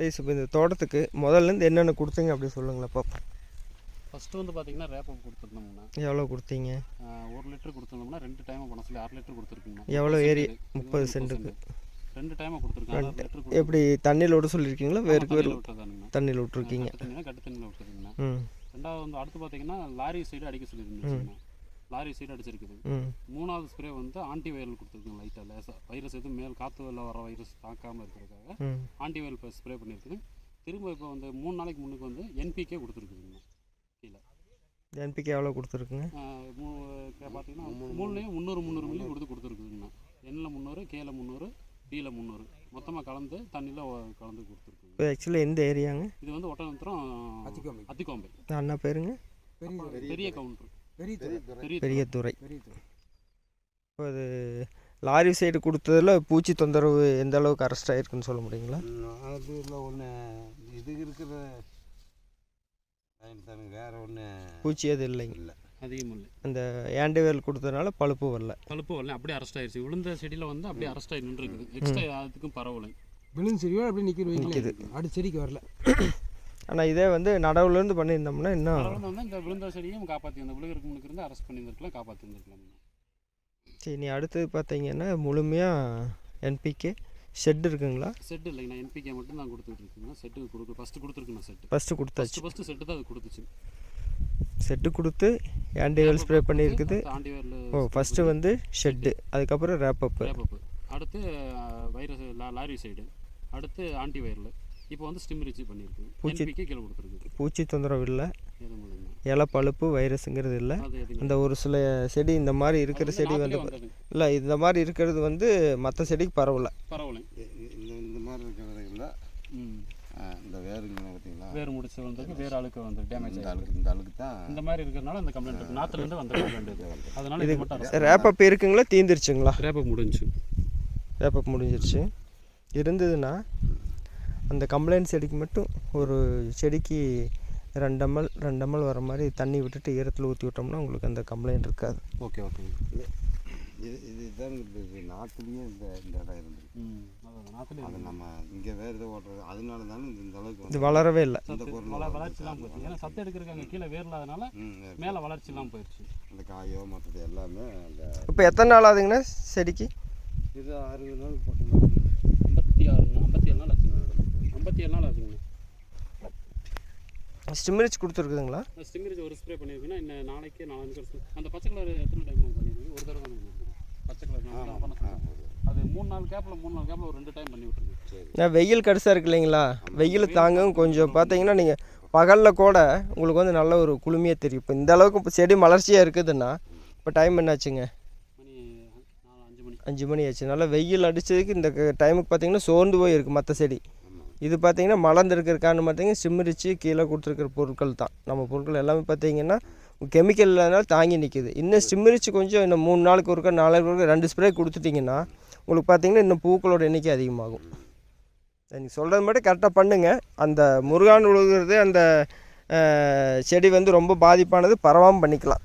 Rice இப்போ இந்த தோட்டத்துக்கு முதல்லேருந்து என்னென்ன கொடுத்தீங்க அப்படி சொல்லுங்களேன் பாப்போம் ஃபஸ்ட்டு வந்து பார்த்தீங்கன்னா ரேப்பப் கொடுத்துருந்தோம்னா எவ்வளோ கொடுத்தீங்க? ஒரு லிட்டர் கொடுத்துருந்தோம்னா ரெண்டு டைம் பண்ண சொல்லி அரை லிட்டர் கொடுத்துருக்குங்கண்ணா. எவ்வளோ ஏரி. முப்பது சென்ட்டுக்கு? சென்ட். ரெண்டு டைம் லிட்டர் எப்படி தண்ணியில் விட சொல்லியிருக்கீங்களா? வேறு வேறு தண்ணியில் விட்ருக்கீங்க கட்டு தண்ணியில் விட்டுருக்குங்கண்ணா ரெண்டாவது வந்து அடுத்து பார்த்தீங்கன்னா லாரி சைடு அடிக்க சொல்லியிருந்துச்சுங்கண்ணா. Lorry side அடிச்சிருக்குது. மூணாவது ஸ்ப்ரே வந்து ஆன்டி வைரல் கொடுத்துருக்குங்க லைட்டாக லேசாக வைரஸ் எதுவும் மேல் காற்று வெளில வர வைரஸ் தாக்காமல் இருக்கிறதுக்காக ஆன்டி வைரல் ஸ்ப்ரே பண்ணியிருக்குது. திரும்ப இப்போ வந்து மூணு நாளைக்கு முன்னுக்கு வந்து என்பிகே கொடுத்துருக்குதுங்க கீழே. என்பிக்கு எவ்வளோ கொடுத்துருக்குங்க? ஆஹ் மூ கே- பார்த்தீங்கன்னா மூணுலேயும் முந்நூறு முந்நூறு மில்லி கொடுத்து கொடுத்துருக்குதுங்கண்ணா எண்ணில் முந்நூறு கேல முந்நூறு டீல முந்நூறு. மொத்தமாக கலந்து தண்ணியில் கலந்து கொடுத்துருக்குங்க. இப்போ ஆக்சுவலி எந்த ஏரியாங்க? இது வந்து ஒட்டநத்திரம் அத்திக்கோம்பை. அத்திக்கோம்பை. அண்ணா பேருங்க? பெரிய பெரிய கவுண்டர். பெரிய துறை. இப்போ அது லாரி சைடு கொடுத்ததில் பூச்சி தொந்தரவு எந்த அளவுக்கு அரெஸ்ட் ஆகிருக்குன்னு சொல்ல முடியுங்களா? அது இல்லை ஒன்று இது இருக்கிற வேற ஒன்று பூச்சி அது இல்லைங்க. இல்லை. அதிகம் இல்லை. அந்த ஆன்டிவேல் கொடுத்ததுனால பழுப்பு வரல. பழுப்பு வரல. அப்படியே அரெஸ்ட் ஆயிடுச்சு விழுந்த செடியில் வந்து அப்படியே அரெஸ்ட் ஆகி நின்றுருக்குது. எக்ஸ்ட்ரா அதுக்கும் பரவலை விழுந்து செடியோட அப்படியே நிற்கிற நிக்குது. வைக்கல அடுத்த செடிக்கு வரல. ஆனால் இதே வந்து நடவுலேருந்து பண்ணியிருந்தோம்னா இன்னும் இந்த விழுந்த செடியும் காப்பாற்றி அந்த விழுகிறதுக்கு முன்னுக்கு இருந்து அரெஸ்ட் பண்ணியிருந்திருக்கலாம் காப்பாற்றி இருந்திருக்கலாம். சரி நீ அடுத்தது பார்த்தீங்கன்னா முழுமையாக என்பிகே ஷெட் இருக்குங்களா? செட்டு இல்லைங்கண்ணா என்பிகே மட்டும் தான் கொடுத்துட்டு இருக்குங்க. செட்டு கொடுக்கு ஃபஸ்ட்டு கொடுத்துருக்குண்ணா செட்டு ஃபஸ்ட்டு கொடுத்தாச்சு. ஃபஸ்ட்டு செட்டு தான் அது கொடுத்துச்சு. செட்டு கொடுத்து ஆன்டிவேல் ஸ்ப்ரே பண்ணியிருக்குது. ஓ ஃபஸ்ட்டு வந்து ஷெட்டு அதுக்கப்புறம் ரேப்பப்பு ரேப்பப்பு அடுத்து வைரஸ் லாரி சைடு அடுத்து ஆன்டி வைரல் இப்போ வந்து ஸ்டிம் ரிச்சு பண்ணியிருக்கு. பூச்சி- கீழே கொடுத்துருக்கு பூச்சி தொந்தரவு இல்லை. இலை பழுப்பு வைரஸுங்கிறது இல்லை. அந்த ஒரு சில செடி இந்த மாதிரி இருக்கிற செடி வந்து வந்தது இல்லை இந்த மாதிரி இருக்கிறது வந்து மற்ற செடிக்கு பரவல. பரவலை. இந்த இந்த மாதிரி இருக்கிறதுல ம். இந்த வேருங்க பார்த்தீங்களா? வேறு முடிச்சு வந்திருக்கு வேறு அழுக்கு வந்து டேமேஜ் அழுக்கு இந்த அழுக்கு தான் இந்த மாதிரி இருக்கிறனால அந்த கம்ப்ளைண்ட் இருக்கு. நாற்றுலேருந்து வந்த கம்ப்ளைண்ட் அதனால இது மட்டும் ரேப்பப் இருக்குங்களா? தீந்துருச்சுங்களா? ரேப்பப் முடிஞ்சு ரேப்பப் முடிஞ்சிருச்சு. இருந்ததுன்னா அந்த கம்ப்ளைண்ட் செடிக்கு மட்டும் ஒரு செடிக்கு ரெண்டு எம்எல் ரெண்டு எம்எல் வர மாதிரி தண்ணி விட்டுட்டு ஈரத்தில் ஊற்றி விட்டோம்னா உங்களுக்கு அந்த கம்ப்ளைண்ட் இருக்காது. Okay okay. இது இது தான் இருக்குது நாட்டுலேயே இந்த இந்த இடம் இருந்தது. அது நம்ம இங்கே வேறு இதை ஓட்டுறது அதனால தானே இந்த அளவுக்கு இது வளரவே இல்லை. இந்த வளர்ச்சிலாம் போச்சு. ஏன்னா சத்து எடுக்கிறதுக்கு அங்கே கீழே வேர் இல்லாதனால. மேலே வளர்ச்சிலாம் போயிடுச்சு. இந்த காயோ மற்றது எல்லாமே அந்த இப்போ எத்தனை நாள் ஆகுதுங்கண்ணா செடிக்கு? இது அறுபது நாள் பக்கம் ஸ்டிமரிச் கொடுத்துருக்குதுங்களா? ஸ்டிங்கரிஜ் ஒரு ஸ்ப்ரே பண்ணியிருக்குன்னா இன்னும் நாளைக்கு நாலஞ்சு வருஷம் அந்த பச்சை கலர் எத்தனை டைம் பண்ணியிருக்கீங்க ஒரு தடவை பச்சை கலர். அது மூணு நாள் கேப்பில் மூணு நாள் கேப்பில் ஒரு ரெண்டு டைம் பண்ணி விட்டுருங்க வெயில் கடுசாக இருக்கு இல்லைங்களா? வெயில் தாங்கும் கொஞ்சம். பார்த்தீங்கன்னா நீங்கள் பகலில் கூட உங்களுக்கு வந்து நல்ல ஒரு குளுமையாக தெரியும். இப்போ இந்த அளவுக்கு இப்போ செடி மலர்ச்சியாக இருக்குதுன்னா இப்போ டைம் என்னாச்சுங்க? அஞ்சு மணி. அஞ்சு மணி ஆச்சு. நல்லா வெயில் அடிச்சதுக்கு இந்த க- டைமுக்கு பார்த்தீங்கன்னா சோர்ந்து போய் இருக்குது மற்ற செடி. இது பார்த்திங்கன்னா மலர்ந்துருக்கிற காரணம் பார்த்தீங்கன்னா சிம்மரிச்சு கீழே கொடுத்துருக்கிற பொருட்கள் தான். நம்ம பொருட்கள் எல்லாமே பார்த்தீங்கன்னா கெமிக்கல் இல்லாதனால தாங்கி நிற்கிது இன்னும் சிம்மரிச்சு கொஞ்சம் இன்னும் மூணு நாளுக்கு ஒருக்கா நாலு ஒருக்கா ரெண்டு ஸ்ப்ரே கொடுத்துட்டிங்கன்னா உங்களுக்கு பார்த்தீங்கன்னா இன்னும் பூக்களோட எண்ணிக்கை அதிகமாகும். நீங்கள் சொல்கிறது மட்டும் கரெக்டாக பண்ணுங்கள் அந்த முருகான் உழுகிறது அந்த செடி வந்து ரொம்ப பாதிப்பானது பரவாமல் பண்ணிக்கலாம்.